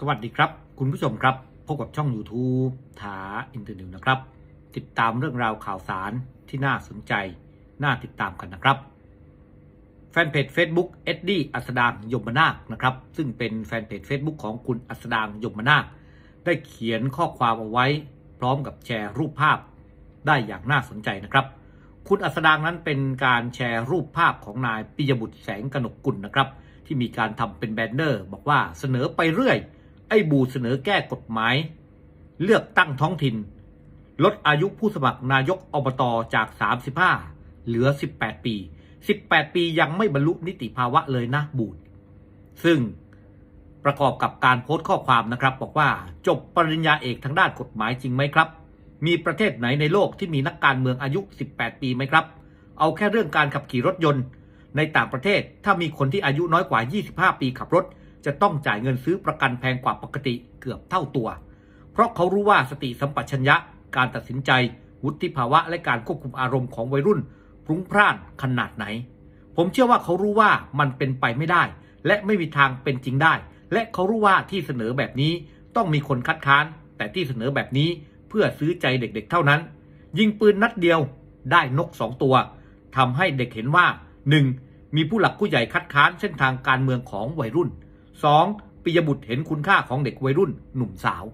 สวัสดีครับ คุณผู้ชมครับ พบกับช่อง YouTube ถาอินเตอร์นิวนะครับ ติดตามเรื่องราวข่าวสารที่น่าสนใจ น่าติดตามกันนะครับ แฟนเพจ Facebook เอ็ดดี้อัสดางยมนาคนะครับ ซึ่งเป็นแฟนเพจ Facebook ของคุณอัสดางยมนาค ได้เขียนข้อความเอาไว้ พร้อมกับแชร์รูปภาพได้อย่างน่าสนใจนะครับ คุณอัสดางนั้นเป็นการแชร์รูปภาพของนายปิยบุตรแสงกนกกุลนะครับ ที่มีการทำเป็นแบนเนอร์ บอกว่าเสนอไปเรื่อย ไอ้บูเสนอแก้กฎหมาย เลือกตั้งท้องถิ่น ลดอายุผู้สมัครนายกอบตจาก 35 เหลือ 18 ปี 18 ปียังไม่บรรลุนิติภาวะเลยนะบูดซึ่งประกอบกับการโพสต์ข้อความนะครับ บอกว่าจบปริญญาเอกทางด้านกฎหมายจริงไหมครับ มีประเทศไหนในโลกที่มีนักการเมืองอายุ 18 ปีไหมครับ เอาแค่เรื่องการขับขี่รถยนต์ ในต่างประเทศถ้ามีคนที่อายุน้อยกว่า 25 ปีขับรถ จะต้องจ่ายเงินซื้อประกันแพงกว่าปกติเกือบเท่าตัว เพราะเขารู้ว่าสติสัมปชัญญะ การตัดสินใจ วุฒิภาวะและการควบคุมอารมณ์ของวัยรุ่นพรุ้งพร่านขนาดไหน ผมเชื่อว่าเขารู้ว่ามันเป็นไปไม่ได้ และไม่มีทางเป็นจริงได้ และเขารู้ว่าที่เสนอแบบนี้ต้องมีคนคัดค้าน แต่ที่เสนอแบบนี้เพื่อซื้อใจเด็กๆ เท่านั้น ยิงปืนนัดเดียวได้นกสองตัวทำให้เด็กเห็นว่า 1. มีผู้หลักผู้ใหญ่คัดค้านเส้นทางการเมืองของวัยรุ่น 2. ปิยบุตรเห็นคุณค่าของเด็กวัยรุ่นหนุ่มสาว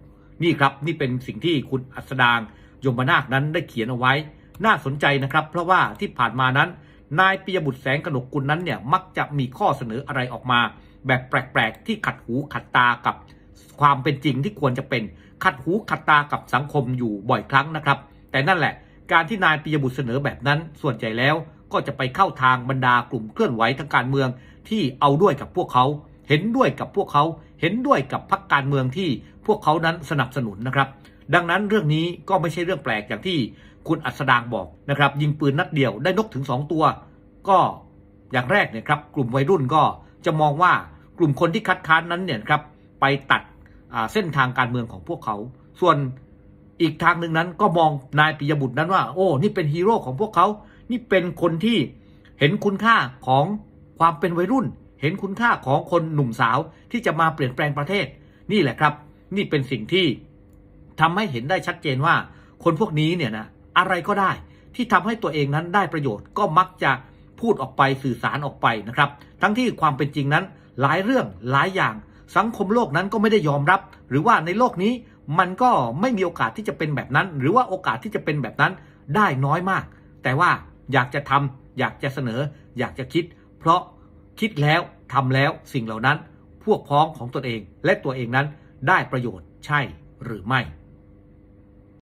นี่ครับนี่เป็นสิ่งที่คุณอัสดางยมนาคนั้นได้เขียนเอาไว้ น่าสนใจนะครับ เพราะว่าที่ผ่านมานั้น นายปิยบุตรแสงกนกกุลนั้นเนี่ยมักจะมีข้อเสนออะไรออกมา แบบแปลกๆที่ขัดหูขัดตากับความเป็นจริงที่ควรจะเป็นขัดหูขัดตากับสังคมอยู่บ่อยครั้งนะครับ แต่นั่นแหละ การที่นายปิยบุตรเสนอแบบนั้น ส่วนใหญ่แล้วก็จะไปเข้าทางบรรดากลุ่มเคลื่อนไหวทางการเมือง ที่เอาด้วยกับพวกเขา เห็นด้วยกับพวกเขาเห็นด้วยกับพรรคการเมืองที่พวกเขานั้นสนับสนุนนะครับ ดังนั้นเรื่องนี้ก็ไม่ใช่เรื่องแปลกอย่างที่คุณอัสดางบอกนะครับ ยิงปืนนัดเดียวได้นกถึง 2 ตัว ก็อย่างแรกเนี่ยครับกลุ่มวัยรุ่นก็จะมองว่ากลุ่มคนที่คัดค้านนั้นเนี่ยครับไปตัดเส้นทางการเมืองของพวกเขา ส่วนอีกทางหนึ่งนั้นก็มองนายปิยบุตรนั้นว่า โอ้นี่เป็นฮีโร่ของพวกเขา นี่เป็นคนที่เห็นคุณค่าของความเป็นวัยรุ่น เห็นคุณค่าของคนหนุ่มสาวที่จะมาเปลี่ยนแปลงประเทศ นี่แหละครับ นี่เป็นสิ่งที่ทำให้เห็นได้ชัดเจนว่า คนพวกนี้เนี่ยนะอะไรก็ได้ที่ทำให้ตัวเองนั้นได้ประโยชน์ก็มักจะพูดออกไปสื่อสารออกไปนะครับ ทั้งที่ความเป็นจริงนั้นหลายเรื่องหลายอย่าง สังคมโลกนั้นก็ไม่ได้ยอมรับ หรือว่าในโลกนี้มันก็ไม่มีโอกาสที่จะเป็นแบบนั้น หรือว่าโอกาสที่จะเป็นแบบนั้นได้น้อยมาก แต่ว่าอยากจะทำอยากจะเสนอ อยากจะคิด เพราะคิดแล้ว ทำแล้วสิ่งเหล่านั้น พวกพ้องของตนเองและตัวเองนั้นได้ประโยชน์ใช่หรือไม่